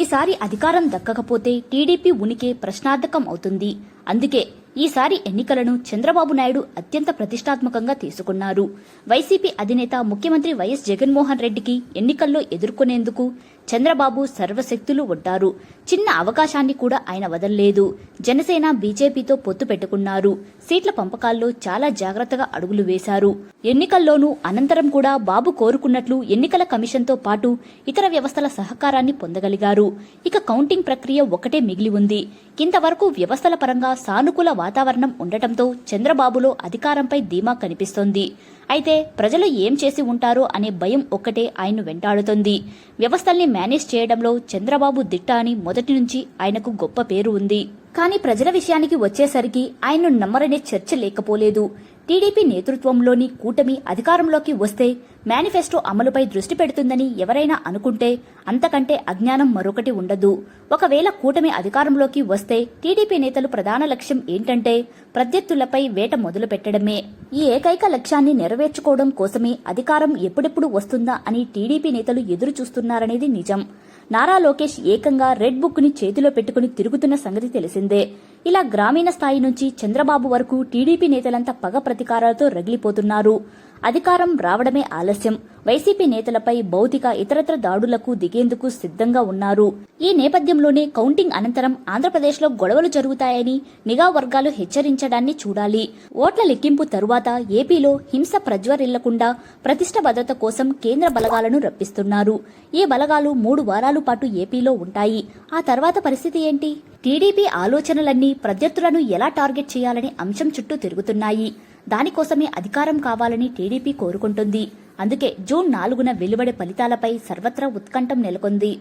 ఈసారి అధికారం దక్కకపోతే టీడీపీ ఉనికి ప్రశ్నార్థకం అవుతుంది. అందుకే ఈసారి ఎన్నికలను చంద్రబాబు నాయుడు అత్యంత ప్రతిష్టాత్మకంగా తీసుకున్నారు. వైసీపీ అధినేత ముఖ్యమంత్రి వైఎస్ జగన్మోహన్ రెడ్డికి ఎన్నికల్లో ఎదుర్కొనేందుకు చంద్రబాబు సర్వశక్తులు ఒడ్డారు. చిన్న అవకాశాన్ని కూడా ఆయన వదల్లేదు. జనసేన బీజేపీతో పొత్తు పెట్టుకున్నారు. సీట్ల పంపకాల్లో చాలా జాగ్రత్తగా అడుగులు వేశారు. ఎన్నికల్లోనూ అనంతరం కూడా బాబు కోరుకున్నట్లు ఎన్నికల కమిషన్తో పాటు ఇతర వ్యవస్థల సహకారాన్ని పొందగలిగారు. ఇక కౌంటింగ్ ప్రక్రియ ఒకటే మిగిలి ఉంది. ఇంతవరకు వ్యవస్థల పరంగా సానుకూల వాతావరణం ఉండటంతో చంద్రబాబులో అధికారంపై ధీమా కనిపిస్తోంది. అయితే ప్రజలు ఏం చేసి ఉంటారో అనే భయం ఒక్కటే ఆయన్ను వెంటాడుతోంది. వ్యవస్థల్ని మేనేజ్ చేయడంలో చంద్రబాబు దిట్ట అని మొదటి నుంచి ఆయనకు గొప్ప పేరు ఉంది. కానీ ప్రజల విషయానికి వచ్చేసరికి ఆయన్ను నమ్మరనే చర్చ లేకపోలేదు. టీడీపీ నేతృత్వంలోని కూటమి అధికారంలోకి వస్తే మేనిఫెస్టో అమలుపై దృష్టి పెడుతుందని ఎవరైనా అనుకుంటే అంతకంటే అజ్ఞానం మరొకటి ఉండదు. ఒకవేళ కూటమి అధికారంలోకి వస్తే టీడీపీ నేతలు ప్రధాన లక్ష్యం ఏంటంటే ప్రత్యర్థులపై వేట మొదలు పెట్టడమే ఈ ఏకైక లక్ష్యాన్ని నెరవేర్చుకోవడం కోసమే అధికారం ఎప్పుడెప్పుడు వస్తుందా అని టీడీపీ నేతలు ఎదురు చూస్తున్నారనేది నిజం. నారా లోకేష్ ఏకంగా రెడ్ బుక్ని చేతిలో పెట్టుకుని తిరుగుతున్న సంగతి తెలిసిందే. ఇలా గ్రామీణ స్థాయి నుంచి చంద్రబాబు వరకు టీడీపీ నేతలంతా పగ ప్రతీకారాలతో రగిలిపోతున్నారు. అధికారం రావడమే ఆలస్యం. వైసీపీ నేతలపై భౌతిక ఇతరత్ర దాడులకు దిగేందుకు సిద్ధంగా ఉన్నారు. ఈ నేపథ్యంలోనే కౌంటింగ్ అనంతరం ఆంధ్రప్రదేశ్లో గొడవలు జరుగుతాయని నిఘా వర్గాలు హెచ్చరించడాన్ని చూడాలి. ఓట్ల లెక్కింపు తరువాత ఏపీలో హింస ప్రజ్వరిల్లకుండా ప్రతిష్ట భద్రత కోసం కేంద్ర బలగాలను రప్పిస్తున్నారు. ఈ బలగాలు మూడు వారాల పాటు ఏపీలో ఉంటాయి. ఆ తర్వాత పరిస్థితి ఏంటి? టీడీపీ ఆలోచనలన్నీ ప్రత్యర్థులను ఎలా టార్గెట్ చేయాలనే అంశం చుట్టూ తిరుగుతున్నాయి. దానికోసమే అధికారం కావాలని టీడీపీ కోరుకుంటుంది. అందుకే జూన్ నాలుగున వెలువడే ఫలితాలపై సర్వత్రా ఉత్కంఠం నెలకొంది.